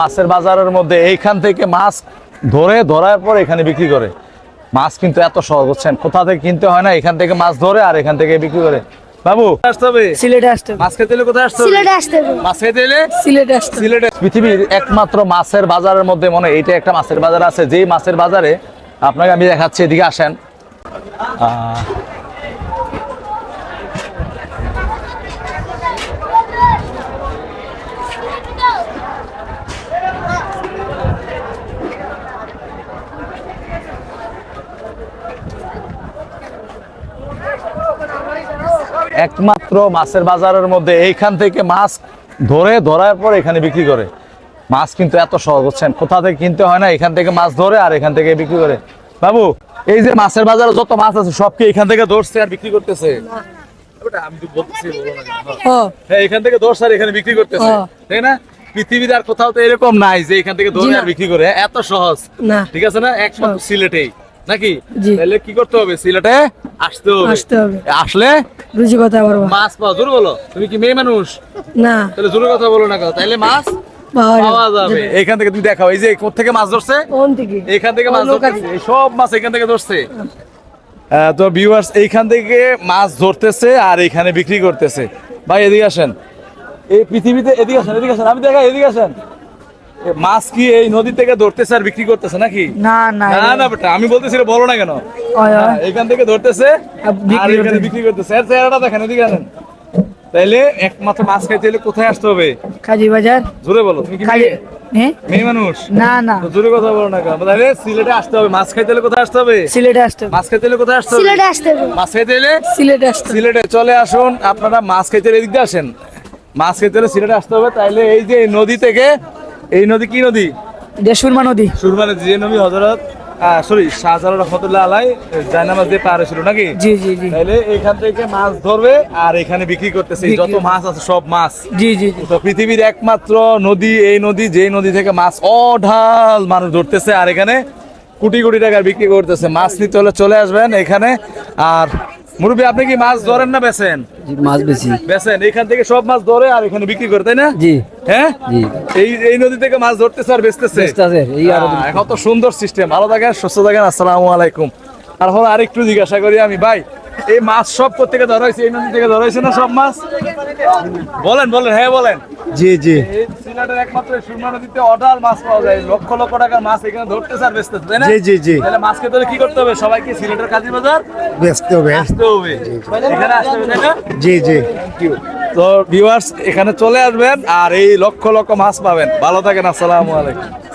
মাছের বাজারের মধ্যে এইখান থেকে মাছ ধরে ধরার পর এখানে বিক্রি করে। মাছ কিন্তু এত সহজ বুঝছেন? কোথা থেকে কিনতে হয় না এখান থেকে মাছ ধরে আর এখান থেকে বিক্রি করে। বাবু আসতে হবে? সিলেটে আসতে মাছ খেতে হলে কোথায় আসতে হবে? সিলেটে আসতে হবে। মাছ খেতে হলে সিলেটে আসতে সিলেটে পৃথিবীর একমাত্র মাছের বাজারের মধ্যে মনে হয় এইটা একটা মাছের বাজার আছে। যেই মাছের বাজারে আপনাকে আমি দেখাচ্ছি এদিকে আসেন। একমাত্র মাছের বাজারের মধ্যে এইখান থেকে মাছ ধরে ধরার পর এখানে বিক্রি করে। মাছ কিন্তু এত সহজ বুঝছেন? কোথা থেকে কিনতে হয় না এখান থেকে মাছ ধরে আর এখান থেকে বিক্রি করে। বাবু এই যে মাছের বাজারে যত মাছ আছে সব কি এখান থেকে ধরছে আর বিক্রি করতেছে? আমি তো বলতেছি বলো না হ্যাঁ এখান থেকে ধরছে আর এখানে বিক্রি করতেছে। তাই না? পৃথিবীতে আর কোথাও তো এরকম নাই যে এখান থেকে ধরে আর বিক্রি করে। এত সহজ। ঠিক আছে না? একমাত্র সিলেটেই। নাকি? তাহলে কি করতে হবে? সিলেটে আসতে হবে। আসতে হবে। আসলে রুচি কথা বলব। মাছ পাওয়া জোর বলো। তুমি কি মেয়ে মানুষ? না। তাহলে জোরে কথা বলো না তাহলে মাছ এখান থেকে তুমি দেখাও। এই যে থেকে মাছ ধরছে? কোন থেকে? এখান থেকে মাছ এই সব মাছ এখান থেকে ধরছে। আহ, তো ভিউয়ার্স এইখান থেকে মাছ ধরতেছে আর এখানে বিক্রি করতেছে। ভাই এদিকে আসেন। এই পৃথিবীতে এদিকে আসেন এদিকে আসেন। আমি দেখা এদিকে আসেন। মাছ কি এই নদী থেকে ধরতেছে আর বিক্রি করতেছে নাকি? না না না না বেটা আমি বলতেছি বলো না কেন? এখান থেকে ধরতেছে আর বিক্রি এখানে করতেছে। বিক্রি করতেছে। এর চেহারাটা দেখেন এদিকে আসেন তাইলে একমাত্র মাছ খাইতে হলে কোথায় আসতে হবে? কাজী বাজার জোরে বলো তুমি কি মেয়ে? মানুষ? না না। জোরে কথা বলো না কেন? তাহলে সিলেটে আসতে হবে। মাছ খাইতে হলে কোথায় আসতে হবে? সিলেটে আসতে হবে। মাছ খাইতে হলে কোথায় আসতে হবে? সিলেটে আসতে হবে। মাছ খাইতে হলে সিলেটে আসতে সিলেটে চলে আসুন। আপনারা মাছ খাইতে হলে এদিক দিয়ে আসেন। মাছ খেতে হলে সিলেটে আসতে হবে। তাইলে এই যে এই নদী থেকে এই নদী কি নদী? এটা সুরমা নদী। সুরমানে যে নবী হজরত সরি শাহজালাল রহমতুল্লাহ আলাই জায়নামাজ দিয়ে পার ছিল নাকি? জি জি জি। তাইলে এখান থেকে মাছ ধরবে আর এখানে বিক্রি করতেছে। যত মাছ আছে সব মাছ। জি জি তো পৃথিবীর একমাত্র নদী এই নদী যেই নদী থেকে মাছ অঢাল মানুষ ধরতেছে আর এখানে কোটি কোটি টাকার বিক্রি করতেছে। মাছ নিতে হলে চলে আসবেন এখানে। আর মুরব্বী আপনি কি মাছ ধরেন না বেছেন মাছ বেশি বেছেন এখান থেকে সব মাছ ধরে আর এখানে বিক্রি করে তাই না? জি। হ্যাঁ? এই এই নদী থেকে মাছ ধরতেছে আর বেচতেছে। কত সুন্দর সিস্টেম ভালো থাকেন সুস্থ থাকেন আসসালামু আলাইকুম। আর হলো আরেকটু জিজ্ঞাসা করি আমি ভাই এই মাছ সব থেকে ধরা হয়েছে? এই নদী থেকে ধরা হয়েছে না সব মাছ? বলেন বলেন হ্যাঁ বলেন। জি জি। সিলেটের একমাত্র সুরমা নদীতে অঢাল মাছ পাওয়া যায়। লক্ষ লক্ষ টাকার মাছ এখানে ধরতেছে আর বেচতেছে তাই না? জি, জি, জি। তাহলে মাছ খেতে হলে কি করতে হবে? সবাইকে সিলেটের কাজী বাজার ব্যস্ত হবে। আসতে হবে। এখানে আসতে হবে তাই না? জি জি। তো ভিউয়ার্স এখানে চলে আসবেন আর এই লক্ষ লক্ষ মাছ পাবেন। ভালো থাকেন, আসসালামু আলাইকুম।